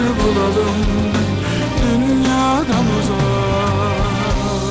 bulalım.